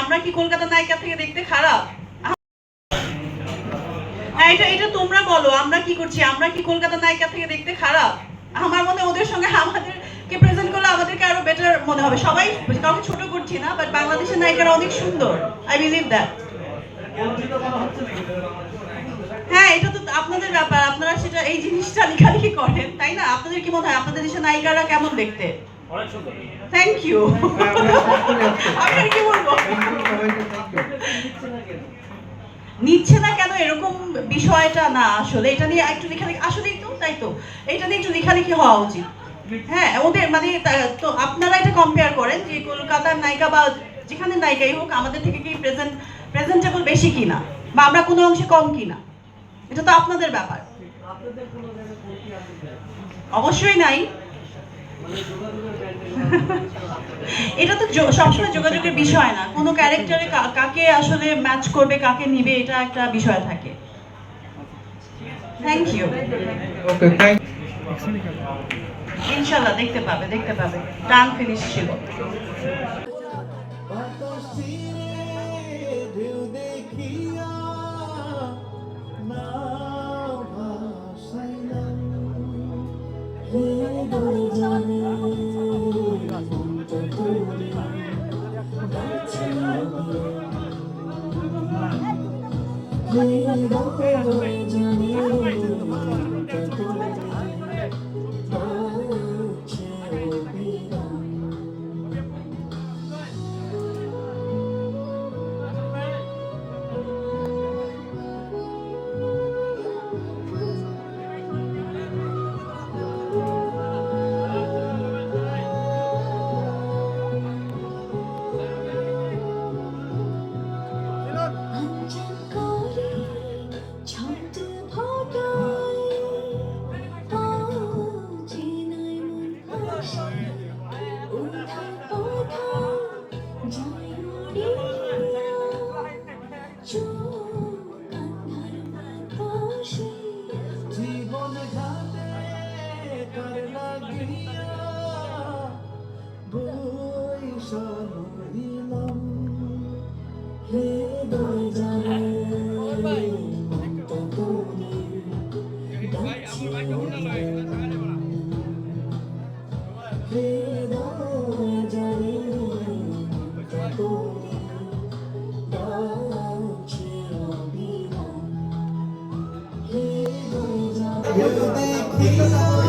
আমরা কি কলকাতা নায়িকা থেকে দেখতে খারাপ? হ্যাঁ এটা এটা তোমরা বলো আমরা কি করছি? আমরা কি কলকাতা নায়িকা থেকে দেখতে খারাপ? আমার মনে ওদের সঙ্গে আমাদেরকে প্রেজেন্ট করলে আমাদেরকে আরও বেটার মনে হবে। সবাই কাউকে ছোট করছি না বাট বাংলাদেশের নায়িকারা অনেক সুন্দর। আই বিলিভ দ্যাট হ্যাঁ এটা তো আপনাদের ব্যাপার। আপনারা সেটা এই জিনিসটা লেখালেখি করেন তাই না? আপনাদের কি মনে হয়? আপনাদের দেশের নায়িকারা কেমন দেখতে? অনেক সুন্দর। থ্যাংক ইউ আমি আর কি বলব নিচ্ছে না কেন এরকম বিষয়টা না আসলে, এটা নিয়ে একটু লেখালেখি আসলেই তো, তাই তো? এটা নিয়ে একটু লেখালেখি হওয়া উচিত। হ্যাঁ ওদের মানে তো আপনারা এটা কম্পেয়ার করেন যে কলকাতার নায়িকা বা যেখানে নায়িকাই হোক, আমাদের থেকে কি প্রেজেন্ট প্রেজেন্টেবল বেশি কিনা? বা আমরা কোনো অংশে কম কিনা? এটা তো আপনাদের ব্যাপার। অবশ্যই নাই। এটা তো সবসময় যোগাযোগের বিষয় না। কোনো ক্যারেক্টারে কাকে আসলে ম্যাচ করবে, কাকে নিবে, এটা একটা বিষয় থাকে। থ্যাংক ইউ ওকে থ্যাংক ইনশাল্লাহ দেখতে পাবে দেখতে পাবে। টান ফিনিশ ছিল 한 Hey, don't be too late. জীবন ঘাটে কার লাগিয়া বৈশাল হইলাম হৃদয় জানে মন্ত করে you make me.